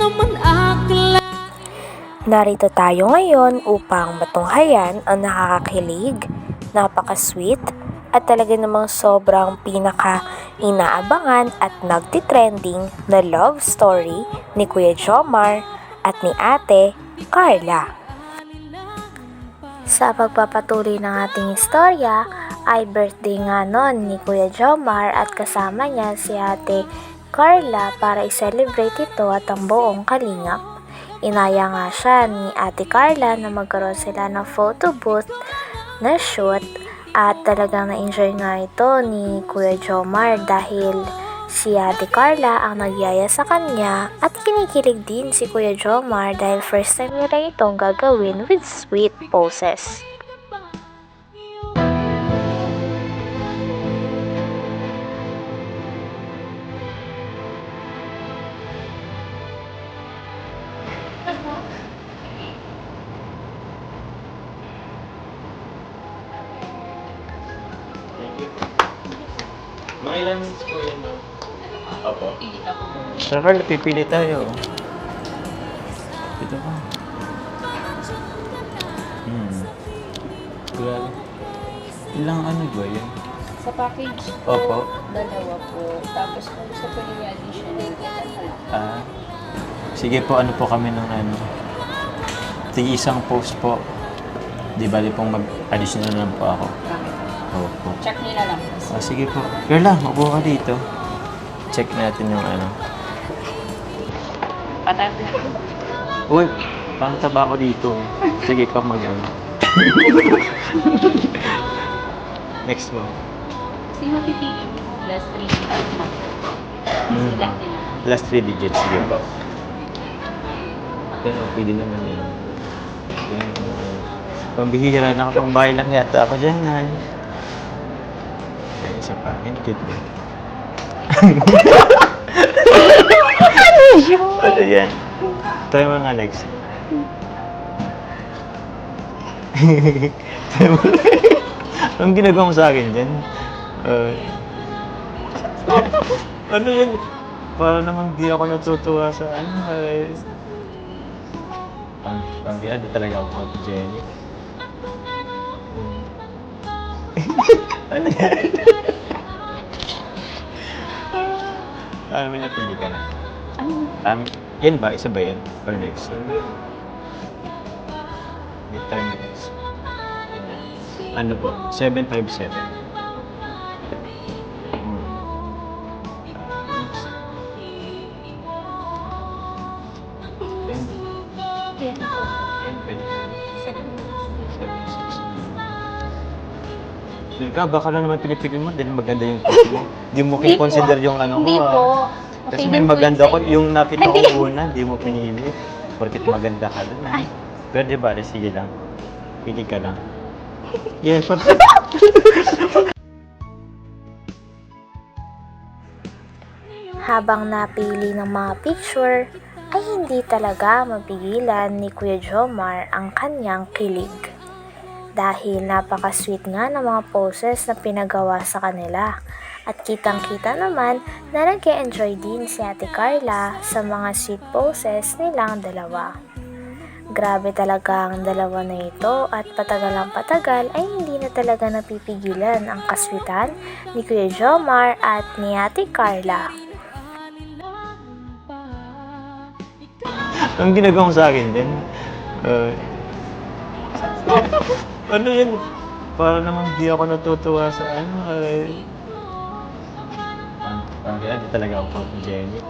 naman akla Narito tayo ngayon upang matunghayan ang nakakakilig, napaka-sweet, at talaga namang sobrang pinaka-inaabangan at nagtitrending na love story ni Kuya Jomar at ni Ate Carla. Sa pagpapatuloy ng ating istorya, ay birthday nga nun ni Kuya Jomar at kasama niya si Ate Carla para i-celebrate ito at ang buong kalingap. Inaya nga siya ni Ate Carla na magkaroon sila ng photo booth na shoot at talagang na-enjoy nga ito ni Kuya Jomar dahil si Ate Carla ang nagyaya sa kanya at kinikilig din si Kuya Jomar dahil first time nila itong gagawin with sweet poses. Opo. Sir Carl, pipili tayo. Dito ka. Hmm. Grabe. Ilang ano ba yan? Sa package Opo. po, dalawa po. Tapos kung gusto po niyo additional, lang. Ah. Sige po, ano po kami ng ano. Tig isang post po. Di bali pong mag-additional lang po ako. Bakit? Opo. Check niyo na lang. Ah, sige po. Carla, upo ka dito. Check natin yung ano. Patay Uy, parang taba ko dito. Sige ka mag ano. Next mo. Sino pipili mo? Last three. Select nila. Last three digits, sige. Yan, okay din naman yun. Uh, pambihira na ako, pambahay lang yata ako dyan. Ay. Ay, isa pa. Yan, cute mo. ano yan? Tayo mga Alex. Tayo mo. Anong ginagawa mo sa akin dyan? Uh, ano yan? Para namang di ako natutuwa sa ano. Pang, pang di talaga ako pag Jenny. ano yan? Ano may napili ka na? Ano? Um, yan ba? Isa ba yan? Or next? Midterm next. Ano po? 757. 760. Ka, baka lang naman pinipili mo dahil maganda yung photo mo. Di mo Hindi po. consider yung ano Hindi ko. ah. po. Kasi may maganda yun ko, yung nakita Hindi. ko una, di mo pinili. Porkit maganda ka dun. ah. Ay. Pero di ba, sige lang. Pili ka lang. Yes, yeah, Habang napili ng mga picture, ay hindi talaga mapigilan ni Kuya Jomar ang kanyang kilig. Dahil napaka-sweet nga ng mga poses na pinagawa sa kanila. At kitang-kita naman na nag enjoy din si Ate Carla sa mga sweet poses nilang dalawa. Grabe talaga ang dalawa na ito at patagal ang patagal ay hindi na talaga napipigilan ang kaswitan ni Kuya Jomar at ni Ate Carla. Ang ginagawa sa akin din. Uh, ano yun? Para namang di ako natutuwa sa ano. Ay. Ang ang di talaga ako pang Jenny.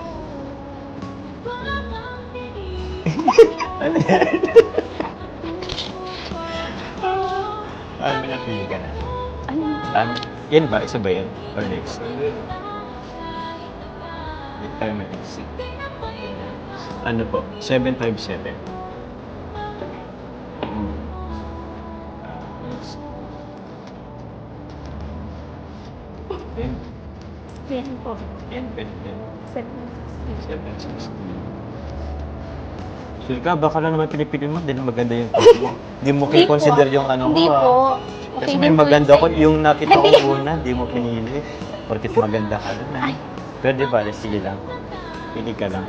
ano yan? ano may napili ka na? Ano? Um, yan ba? Isa ba yan? Or next? Midterm next. Ano po? 757. Yan. Yan po. Yan, pwede yan. Seven. 760. Sure ka, baka lang naman pinipili mo dahil maganda yung photo mo. Di mo Hindi po. consider yung ano Hindi ko. ah. po. Kasi may din po maganda ko, yung nakita ko una, di mo pinili. Porkit maganda ka dun. ah. Ay. Pero di ba, sige lang. Pili ka lang.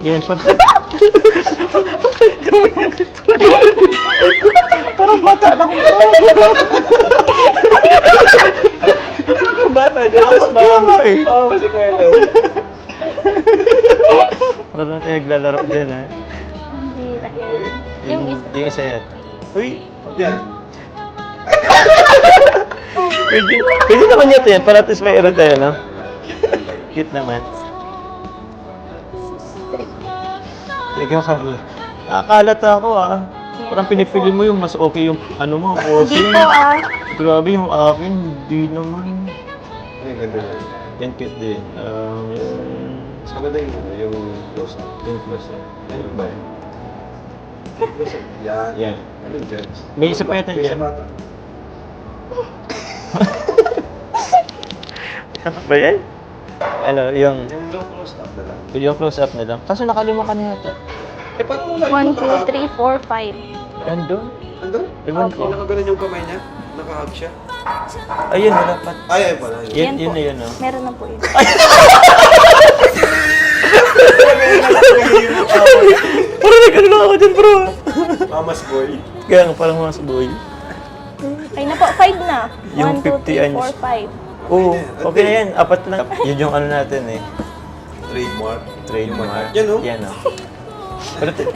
Yan pa. Parang bata na ko. Bata niya. Tapos ba? Oo, si Carlo. Parang tayo naglalaro din ha. Hindi na yan. Yung isa. Yung isa yan. Uy! Yan. pwede, pwede naman yun yan. Para at least mayroon tayo, no? Cute naman. Ikaw ka. Nakakalata ako ah. Parang pinipili mo yung mas okay yung ano mo, Hindi posing. po ah. Grabe yung akin, hindi naman. Ay, ganda na. Yan cute din. Um, Mas maganda yung, ano, yung close up. yung plus yan. Ano ba yun? Close up. Yan. Yan. Ano dyan? May isa pa yata May isa dyan. Ano ba yan? Ano, yung, Yung low close up na lang. yung close up na lang. Kaso nakalima ka na yata. Eh, paano mo lang? 1, 2, 3, 4, 5. Andun. Andun? Ewan ko. Nakaganon yung kamay niya. Nakahug siya. Ayun, wala pa. Ay, ay pala. Yun. Yan, Yan yun po. na yun, oh. Meron na po yun. Parang nagkano ako dyan, bro. Mamas boy. Kaya nga, parang mas boy. Ay na po, 5 na. Yung 1, 2, 50 3, anyos. 4, 5. Oo, okay na yan. Apat lang. Yun yung ano natin eh. Trademark. Trademark. Yan, oh. Yan, oh. Pero, t-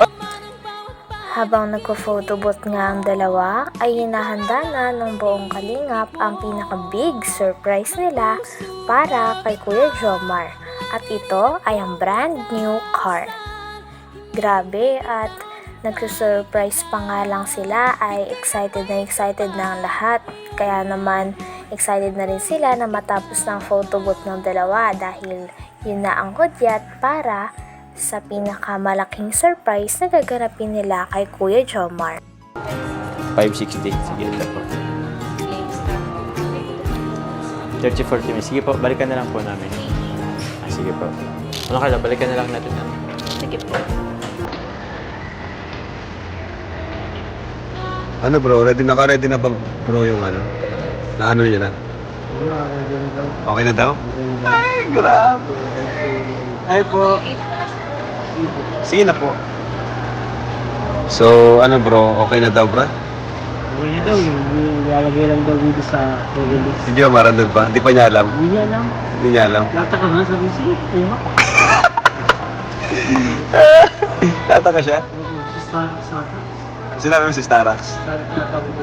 Habang nagko-photobooth nga ang dalawa, ay hinahanda na ng buong kalingap ang pinaka-big surprise nila para kay Kuya Jomar. At ito ay ang brand new car. Grabe at nagsusurprise pa nga lang sila ay excited na excited na ang lahat. Kaya naman excited na rin sila na matapos ng photobooth ng dalawa dahil yun na ang hudyat para sa pinakamalaking surprise na gaganapin nila kay Kuya Jomar. 560. Sige, ito po. 30, 40 minutes. Sige po, balikan na lang po namin. Ah, sige po. Ano kaya, balikan na lang natin. ah. Sige po. Ano bro, ready na ka? Ready na ba bro yung ano? Na ano niya na? Okay na daw? Ay, grabe. Ay po. Sige na po. So, ano bro, okay na daw bro? Hindi daw, yung ilalagay lang daw dito sa release. Hindi ba marandun pa? Hindi pa niya alam. Hindi niya alam. Hindi niya alam. Nataka nga, sabi siya, ayun ako. Tataka siya? Sa sa sa Sinabi mo si Starax. sa tinatawag ko.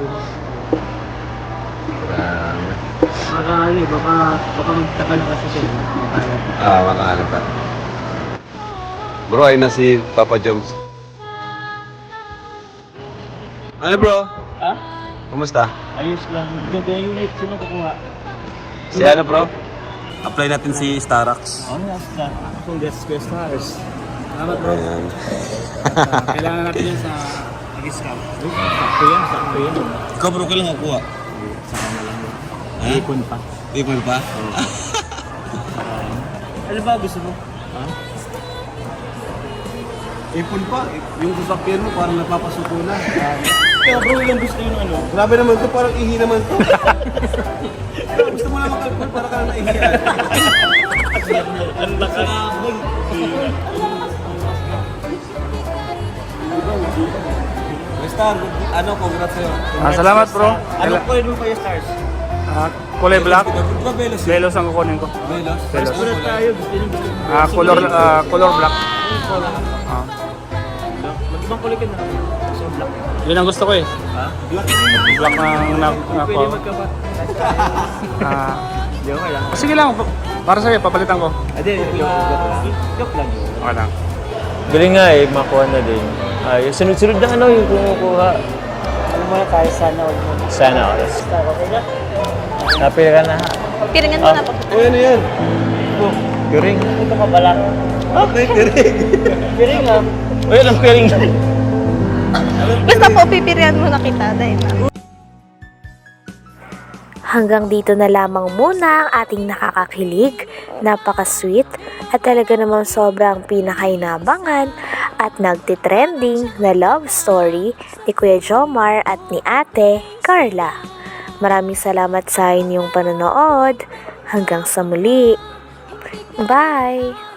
Baka ano eh, baka, baka magtaka na kasi siya. Baka, Ah, makahanap pa. Bro, ayun na si Papa Jones. Ano bro? Ha? Kumusta? Ayos lang. Ganda yung unit. Sino kukuha? Si ano bro? Apply natin si Starax. Ako na, sa akong Death Square Stars. Salamat bro. Ayan. Kailangan natin yan sa Agiscam. Sakto yan, sakto yan. Ikaw bro, kailan nakuha? Ipon pa. Ipon pa? Ano ba gusto mo? Ha? Ipon pa? Yung sasakyan mo parang napapasuko na. Kaya bro, ilang gusto yung ano? Grabe naman to, parang ihi naman to. Gusto mo lang makalkul para ka na naihi. Ang lakas. Star, ano, congrats sa'yo. Ah, salamat bro. Ano ko yung pa yung stars? Ah, kulay black. Velos? Velos ang kukunin ko. Velos? Velos. Ulit tayo, gusto. Ah, color ah, color black. Ah. Mag-ibang kulay ka na. Gusto yung black. Yun ang gusto ko eh. Ha? Black Black na na, na Pwede magkabat. Ah, Di okay lang. sige lang. Para sa'yo, papalitan ko. Adi, joke lang. Joke lang yun. Okay lang. Galing nga eh, makuha na din. Ah, yung sunod-sunod na ano yung kumukuha. Ano mo na tayo sana all mo. Sana all. Okay na? Napil ka na ha. Piringan mo na po. Uy, ano yan? Piring. Ito ka pala. Okay, tirig. Piring ah. Uy, anong piring? Basta po, pipiringan mo na kita. Na. Hanggang dito na lamang muna ang ating nakakakilig, napaka-sweet, at talaga namang sobrang pinakainabangan at nagtitrending na love story ni Kuya Jomar at ni Ate Carla. Maraming salamat sa inyong panonood. Hanggang sa muli. Bye!